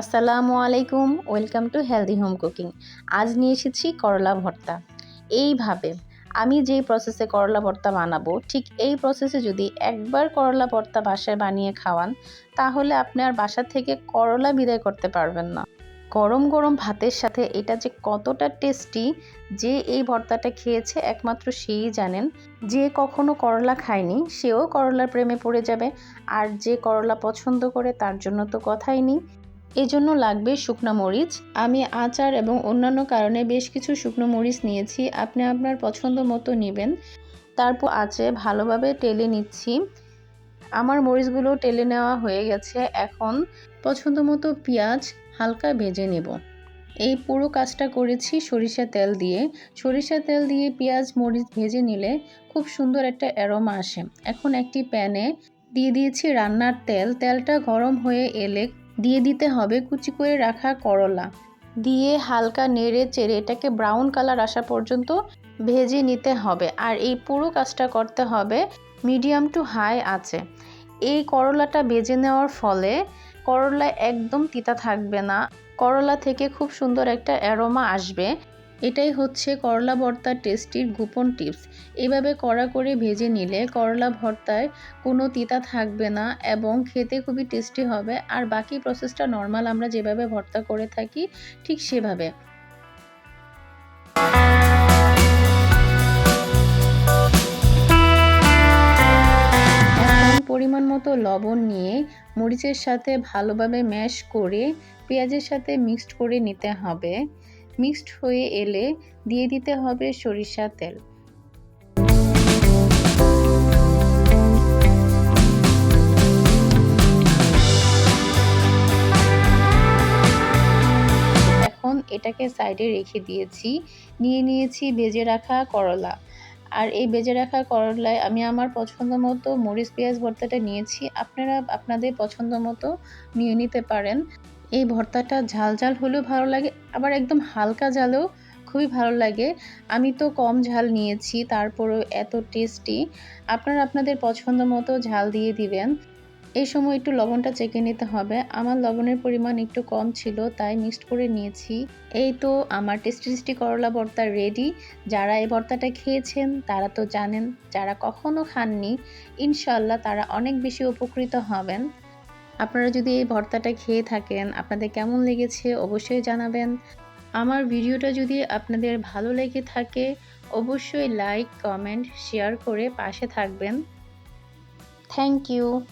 আসসালামু আলাইকুম, welcome to healthy home cooking. আজ নিয়ে এসেছি করলা ভর্তা। এইভাবে আমি যেই প্রসেসে করলা ভর্তা বানাবো, ঠিক এই প্রসেসে যদি একবার করলা ভর্তা বাসায় বানিয়ে খাওয়ান, তাহলে আপনি আর বাসা থেকে করলা বিদায় করতে পারবেন না। গরম গরম ভাতের সাথে এটা যে কতটা টেস্টি যে এই ভর্তাটা খেয়েছে একমাত্র সেই জানেন। যে কখনো করলা খায়নি, সেও করলার প্রেমে পড়ে যাবে। আর যে করলা পছন্দ করে তার জন্য তো কথাই নেই। এজন্য লাগবে শুকনো মরিচ। আমি আচার এবং অন্যান্য কারণে বেশ কিছু শুকনো মরিচ নিয়েছি। আপনি আপনার পছন্দ মতো নেবেন। তারপর আছে ভালোভাবে টেলে নিচ্ছি। আমার মরিচগুলো টেলে নেওয়া হয়ে গেছে। এখন পছন্দ মতো পেঁয়াজ হালকা ভেজে নেব। এই পুরো কাজটা করেছি সরিষা তেল দিয়ে। সরিষা তেল দিয়ে পেঁয়াজ মরিচ ভেজে নিলে খুব সুন্দর একটা অ্যারোমা আসে। এখন একটি প্যানে দিয়ে দিয়েছি রান্নার তেল। তেলটা গরম হয়ে এলে দিয়ে দিতে হবে কুচি করে রাখা করলা। দিয়ে হালকা নেড়ে চেড়ে এটাকে ব্রাউন কালার আসা পর্যন্ত ভেজে নিতে হবে। আর এই পুরো কাজটা করতে হবে মিডিয়াম টু হাই আছে। এই করলাটা ভেজে নেওয়ার ফলে করলায় একদম তিতা থাকবে না। করলা থেকে খুব সুন্দর একটা অ্যারোমা আসবে। এটাই হচ্ছে করলা ভর্তার টেস্টির গোপন টিপস। এভাবে কড়া করে ভেজে নিলে করলা ভর্তায় কোনো তিতা থাকবে না এবং খেতে খুবই টেস্টি হবে। আর বাকি প্রসেসটা নর্মাল আমরা যেভাবে ভর্তা করে থাকি ঠিক সেভাবে। পরিমাণ মতো লবণ নিয়ে মরিচের সাথে ভালোভাবে ম্যাশ করে পেঁয়াজের সাথে মিক্সড করে নিতে হবে। মিক্সড হয়ে এলে দিয়ে দিতে হবে সরিষা তেল। এখন এটাকে সাইডে রেখে দিয়েছি। নিয়ে নিয়েছি বেজে রাখা করলা। আর এই বেজে রাখা করলায় আমি আমার পছন্দ মতো মরিচ, পেঁয়াজ, ভর্তাটা নিয়েছি। আপনারা, আপনাদের পছন্দ মতো নিয়ে নিতে পারেন। এই ভর্তাটা ঝাল ঝাল হলেও ভালো লাগে, আবার একদম হালকা ঝালেও খুবই ভালো লাগে। আমি তো কম ঝাল নিয়েছি, তারপরেও এত টেস্টি আপনারা আপনাদের পছন্দ মতো ঝাল দিয়ে দিবেন। এই সময় একটু লবণটা চেকে নিতে হবে। আমার লবণের পরিমাণ একটু কম ছিল, তাই মিক্সড করে নিয়েছি। এই তো আমার টেস্টি টেস্টি করলা ভর্তা রেডি যারা এই ভর্তাটা খেয়েছেন, তারা তো জানেন, যারা কখনো খাননি ইনশাল্লাহ তারা অনেক বেশি উপকৃত হবেন। আপনারা যদি এই ভর্তাটা খেয়ে থাকেন, আপনাদের কেমন লেগেছে অবশ্যই জানাবেন। আমার ভিডিওটা যদি আপনাদের ভালো লেগে থাকে, অবশ্যই লাইক কমেন্ট শেয়ার করে পাশে থাকবেন। Thank you